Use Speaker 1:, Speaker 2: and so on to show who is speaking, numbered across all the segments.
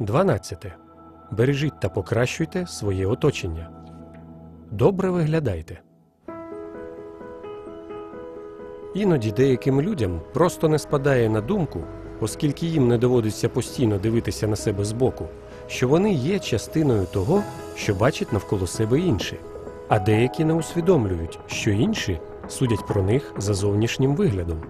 Speaker 1: 12. Бережіть та покращуйте своє оточення. Добре виглядайте. Іноді деяким людям просто не спадає на думку, оскільки їм не доводиться постійно дивитися на себе збоку, що вони є частиною того, що бачать навколо себе інші, а деякі не усвідомлюють, що інші судять про них за зовнішнім виглядом.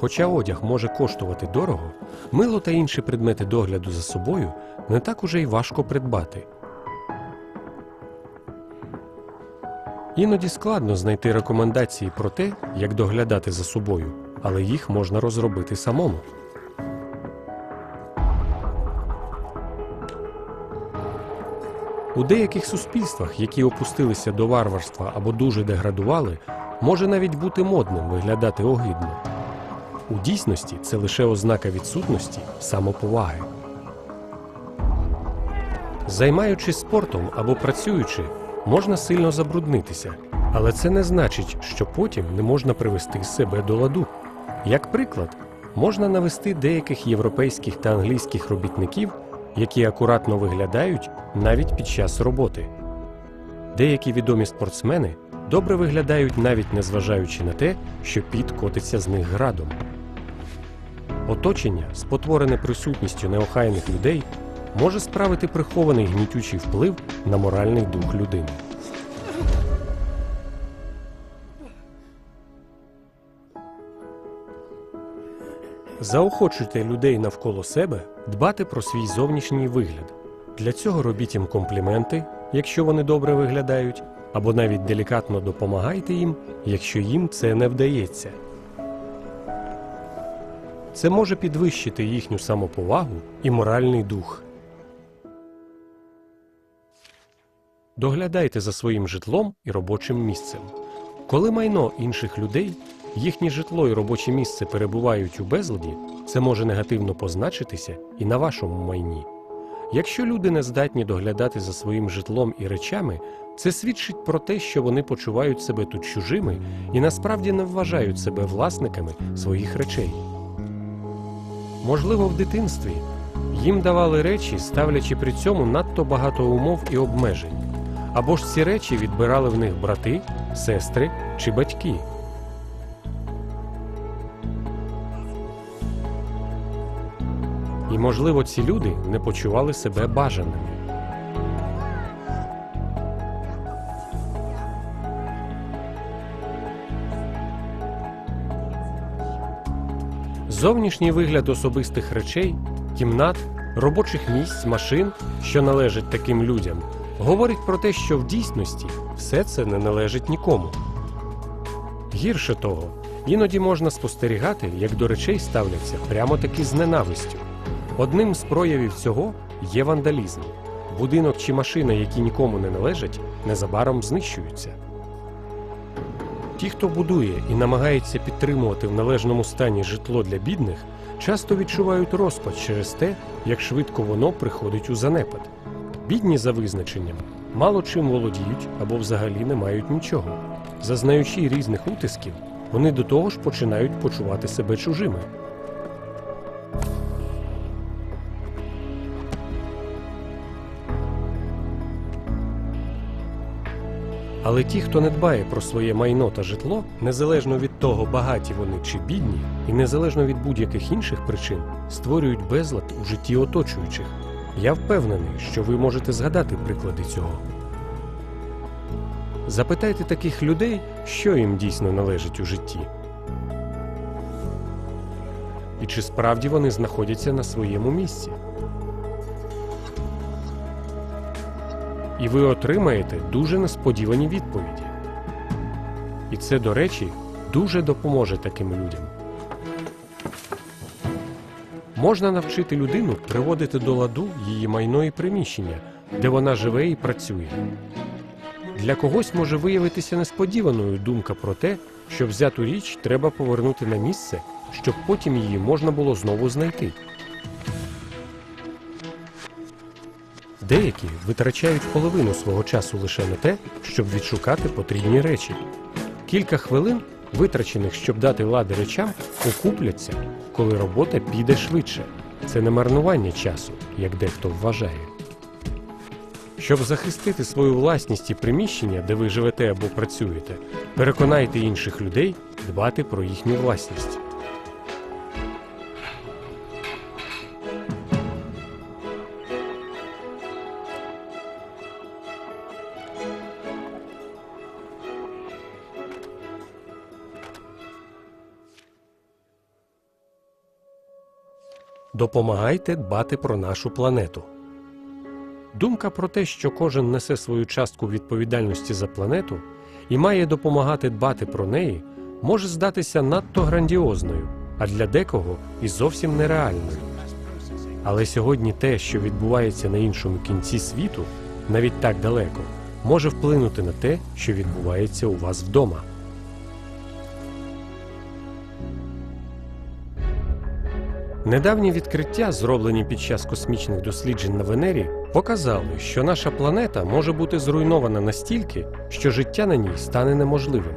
Speaker 1: Хоча одяг може коштувати дорого, мило та інші предмети догляду за собою не так уже й важко придбати. Іноді складно знайти рекомендації про те, як доглядати за собою, але їх можна розробити самому. У деяких суспільствах, які опустилися до варварства або дуже деградували, може навіть бути модним виглядати огидно. У дійсності це лише ознака відсутності самоповаги. Займаючись спортом або працюючи, можна сильно забруднитися, але це не значить, що потім не можна привести себе до ладу. Як приклад, можна навести деяких європейських та англійських робітників, які акуратно виглядають навіть під час роботи. Деякі відомі спортсмени добре виглядають навіть незважаючи на те, що піт котиться з них градом. Оточення, спотворене присутністю неохайних людей, може справити прихований гнітючий вплив на моральний дух людини. Заохочуйте людей навколо себе дбати про свій зовнішній вигляд. Для цього робіть їм компліменти, якщо вони добре виглядають, або навіть делікатно допомагайте їм, якщо їм це не вдається. Це може підвищити їхню самоповагу і моральний дух. Доглядайте за своїм житлом і робочим місцем. Коли майно інших людей, їхнє житло і робоче місце перебувають у безладі, це може негативно позначитися і на вашому майні. Якщо люди не здатні доглядати за своїм житлом і речами, це свідчить про те, що вони почувають себе тут чужими і насправді не вважають себе власниками своїх речей. Можливо, в дитинстві їм давали речі, ставлячи при цьому надто багато умов і обмежень, або ж ці речі відбирали в них брати, сестри чи батьки. І, можливо, ці люди не почували себе бажаними. Зовнішній вигляд особистих речей, кімнат, робочих місць, машин, що належать таким людям, говорить про те, що в дійсності все це не належить нікому. Гірше того, іноді можна спостерігати, як до речей ставляться прямо таки з ненавистю. Одним з проявів цього є вандалізм. Будинок чи машина, які нікому не належать, незабаром знищуються. Ті, хто будує і намагається підтримувати в належному стані житло для бідних, часто відчувають розпад через те, як швидко воно приходить у занепад. Бідні за визначенням мало чим володіють або взагалі не мають нічого. Зазнаючи різних утисків, вони до того ж починають почувати себе чужими. Але ті, хто не дбає про своє майно та житло, незалежно від того, багаті вони чи бідні, і незалежно від будь-яких інших причин, створюють безлад у житті оточуючих. Я впевнений, що ви можете згадати приклади цього. Запитайте таких людей, що їм дійсно належить у житті. І чи справді вони знаходяться на своєму місці. І ви отримаєте дуже несподівані відповіді. І це, до речі, дуже допоможе таким людям. Можна навчити людину приводити до ладу її майно і приміщення, де вона живе і працює. Для когось може виявитися несподіваною думка про те, що взяту річ треба повернути на місце, щоб потім її можна було знову знайти. Деякі витрачають половину свого часу лише на те, щоб відшукати потрібні речі. Кілька хвилин витрачених, щоб дати лади речам, окупляться, коли робота піде швидше. Це не марнування часу, як дехто вважає. Щоб захистити свою власність і приміщення, де ви живете або працюєте, переконайте інших людей дбати про їхню власність. Допомагайте дбати про нашу планету. Думка про те, що кожен несе свою частку відповідальності за планету і має допомагати дбати про неї, може здатися надто грандіозною, а для декого і зовсім нереальною. Але сьогодні те, що відбувається на іншому кінці світу, навіть так далеко, може вплинути на те, що відбувається у вас вдома. Недавні відкриття, зроблені під час космічних досліджень на Венері, показали, що наша планета може бути зруйнована настільки, що життя на ній стане неможливим.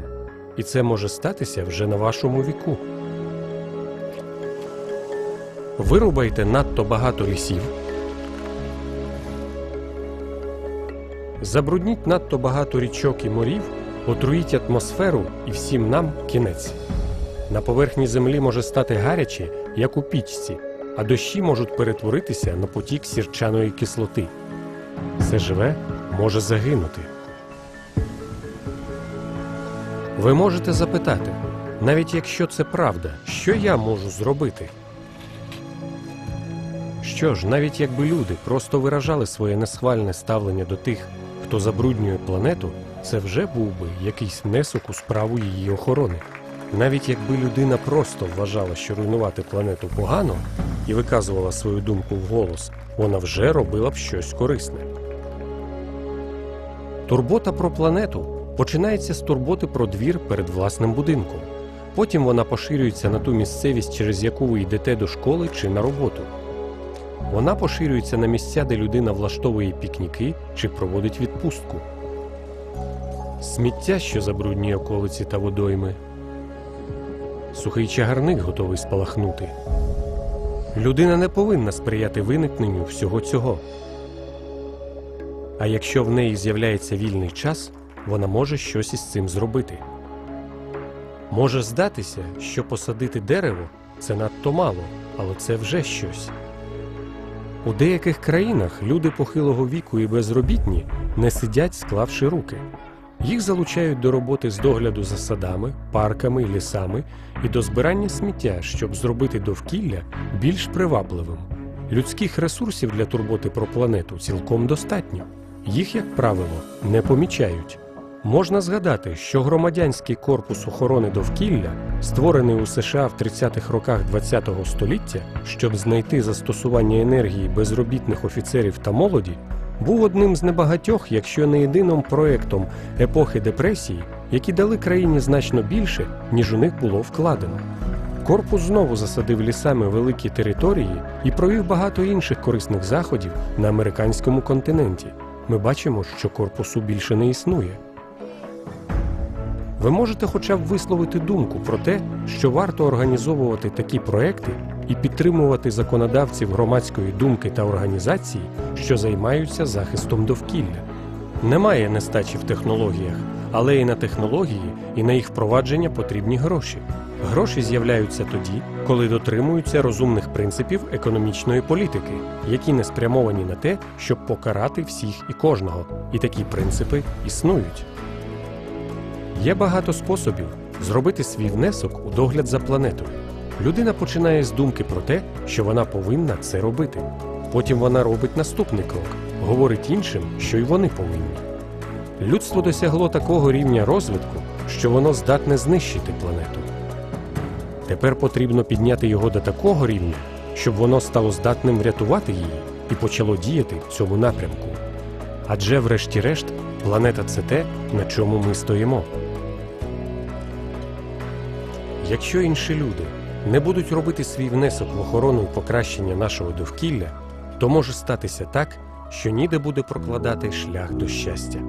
Speaker 1: І це може статися вже на вашому віку. Вирубайте надто багато лісів, забрудніть надто багато річок і морів, отруїть атмосферу і всім нам кінець. На поверхні землі може стати гаряче, як у пічці, а дощі можуть перетворитися на потік сірчаної кислоти. Все живе може загинути. Ви можете запитати, навіть якщо це правда, що я можу зробити? Що ж, навіть якби люди просто виражали своє несхвальне ставлення до тих, хто забруднює планету, це вже був би якийсь внесок у справу її охорони. Навіть якби людина просто вважала, що руйнувати планету погано, і виказувала свою думку вголос, вона вже робила б щось корисне. Турбота про планету починається з турботи про двір перед власним будинком. Потім вона поширюється на ту місцевість, через яку ви йдете до школи чи на роботу. Вона поширюється на місця, де людина влаштовує пікніки чи проводить відпустку. Сміття, що забруднює околиці та водойми, Сухий чагарник готовий спалахнути. Людина не повинна сприяти виникненню всього цього. А якщо в неї з'являється вільний час, вона може щось із цим зробити. Може здатися, що посадити дерево це надто мало, але це вже щось. У деяких країнах люди похилого віку і безробітні не сидять, склавши руки. Їх залучають до роботи з догляду за садами, парками лісами і до збирання сміття, щоб зробити довкілля більш привабливим. Людських ресурсів для турботи про планету цілком достатньо. Їх, як правило, не помічають. Можна згадати, що громадянський корпус охорони довкілля, створений у США в 30-х роках ХХ століття, щоб знайти застосування енергії безробітних офіцерів та молоді, був одним з небагатьох, якщо не єдиним проектом епохи депресії, які дали країні значно більше, ніж у них було вкладено. Корпус знову засадив лісами великі території і провів багато інших корисних заходів на американському континенті. Ми бачимо, що корпусу більше не існує. Ви можете хоча б висловити думку про те, що варто організовувати такі проекти і підтримувати законодавців громадської думки та організацій, що займаються захистом довкілля. Немає нестачі в технологіях, але і на технології, і на їх впровадження потрібні гроші. Гроші з'являються тоді, коли дотримуються розумних принципів економічної політики, які не спрямовані на те, щоб покарати всіх і кожного. І такі принципи існують. Є багато способів зробити свій внесок у догляд за планетою. Людина починає з думки про те, що вона повинна це робити. Потім вона робить наступний крок, говорить іншим, що й вони повинні. Людство досягло такого рівня розвитку, що воно здатне знищити планету. Тепер потрібно підняти його до такого рівня, щоб воно стало здатним врятувати її і почало діяти в цьому напрямку. Адже, врешті-решт, планета це те, на чому ми стоїмо. Якщо інші люди не будуть робити свій внесок в охорону і покращення нашого довкілля, то може статися так, що ніде буде прокладати шлях до щастя.